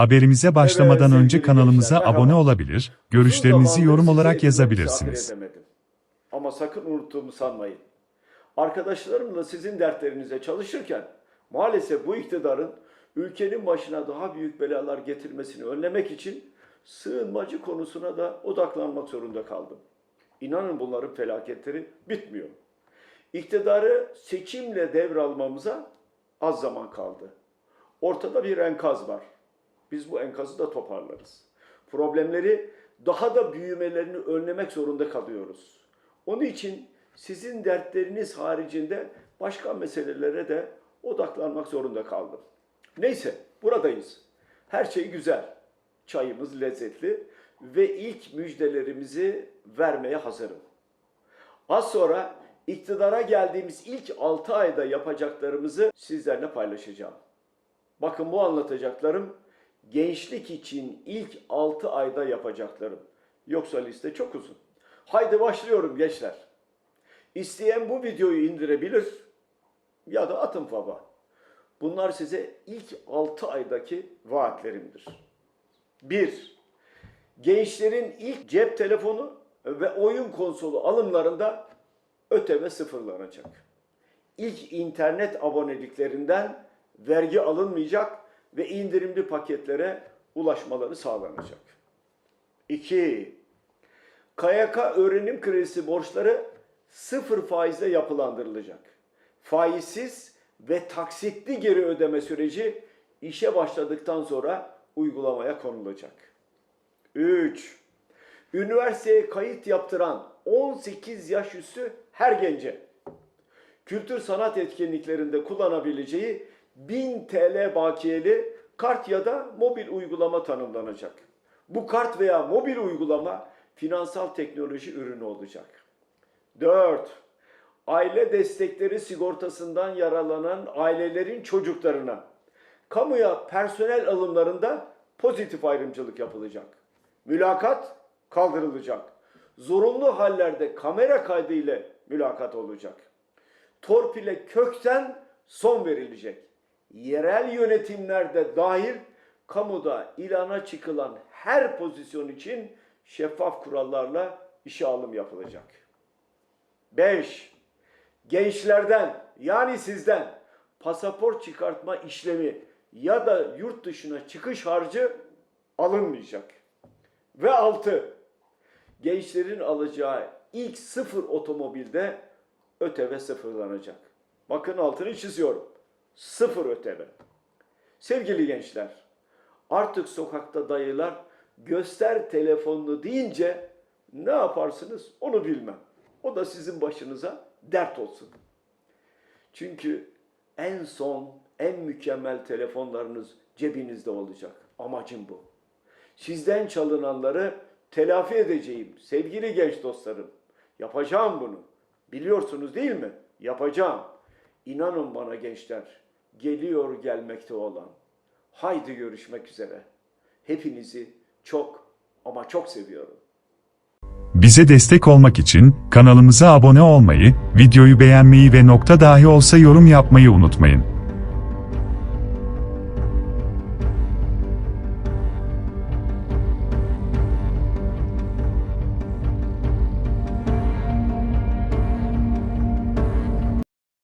Haberimize başlamadan Evet, önce kanalımıza gençler, abone olabilir, görüşlerinizi yorum olarak etkilemek yazabilirsiniz. Ama sakın unuttuğumu sanmayın. Arkadaşlarımla sizin dertlerinize çalışırken maalesef bu iktidarın ülkenin başına daha büyük belalar getirmesini önlemek için sığınmacı konusuna da odaklanmak zorunda kaldım. İnanın bunların felaketleri bitmiyor. İktidarı seçimle devralmamıza az zaman kaldı. Ortada bir enkaz var. Biz bu enkazı da toparlarız. Problemleri daha da büyümelerini önlemek zorunda kalıyoruz. Onun için sizin dertleriniz haricinde başka meselelere de odaklanmak zorunda kaldım. Neyse, buradayız. Her şey güzel. Çayımız lezzetli ve ilk müjdelerimizi vermeye hazırım. Az sonra iktidara geldiğimiz ilk 6 ayda yapacaklarımızı sizlerle paylaşacağım. Bakın bu anlatacaklarım gençlik için ilk 6 ayda yapacaklarım. Yoksa liste çok uzun. Haydi başlıyorum gençler. İsteyen bu videoyu indirebilir ya da atın baba. Bunlar size ilk 6 aydaki vaatlerimdir. 1. Gençlerin ilk cep telefonu ve oyun konsolu alımlarında ÖTV sıfırlanacak. İlk internet aboneliklerinden vergi alınmayacak ve indirimli paketlere ulaşmaları sağlanacak. 2. KYK öğrenim kredisi borçları sıfır faizle yapılandırılacak. Faizsiz ve taksitli geri ödeme süreci işe başladıktan sonra uygulamaya konulacak. 3. Üniversiteye kayıt yaptıran 18 yaş üstü her gence kültür sanat etkinliklerinde kullanabileceği 1000 TL bakiyeli kart ya da mobil uygulama tanımlanacak. Bu kart veya mobil uygulama finansal teknoloji ürünü olacak. 4. Aile destekleri sigortasından yaralanan ailelerin çocuklarına kamuya personel alımlarında pozitif ayrımcılık yapılacak. Mülakat kaldırılacak. Zorunlu hallerde kamera kaydı ile mülakat olacak. Torpile kökten son verilecek. Yerel yönetimlerde dahil kamuda ilana çıkılan her pozisyon için şeffaf kurallarla işe alım yapılacak. 5. Gençlerden yani sizden pasaport çıkartma işlemi ya da yurt dışına çıkış harcı alınmayacak. Ve 6. Gençlerin alacağı ilk sıfır otomobilde ÖTV sıfırlanacak. Bakın altını çiziyorum. Sıfır ÖTV. Sevgili gençler, artık sokakta dayılar göster telefonunu deyince ne yaparsınız onu bilmem. O da sizin başınıza dert olsun. Çünkü en son, en mükemmel telefonlarınız cebinizde olacak. Amacım bu. Sizden çalınanları telafi edeceğim sevgili genç dostlarım. Yapacağım bunu. Biliyorsunuz değil mi? Yapacağım. İnanın bana gençler. Geliyor gelmekte olan. Haydi görüşmek üzere. Hepinizi çok ama çok seviyorum. Bize destek olmak için kanalımıza abone olmayı, videoyu beğenmeyi ve nokta dahi olsa yorum yapmayı unutmayın.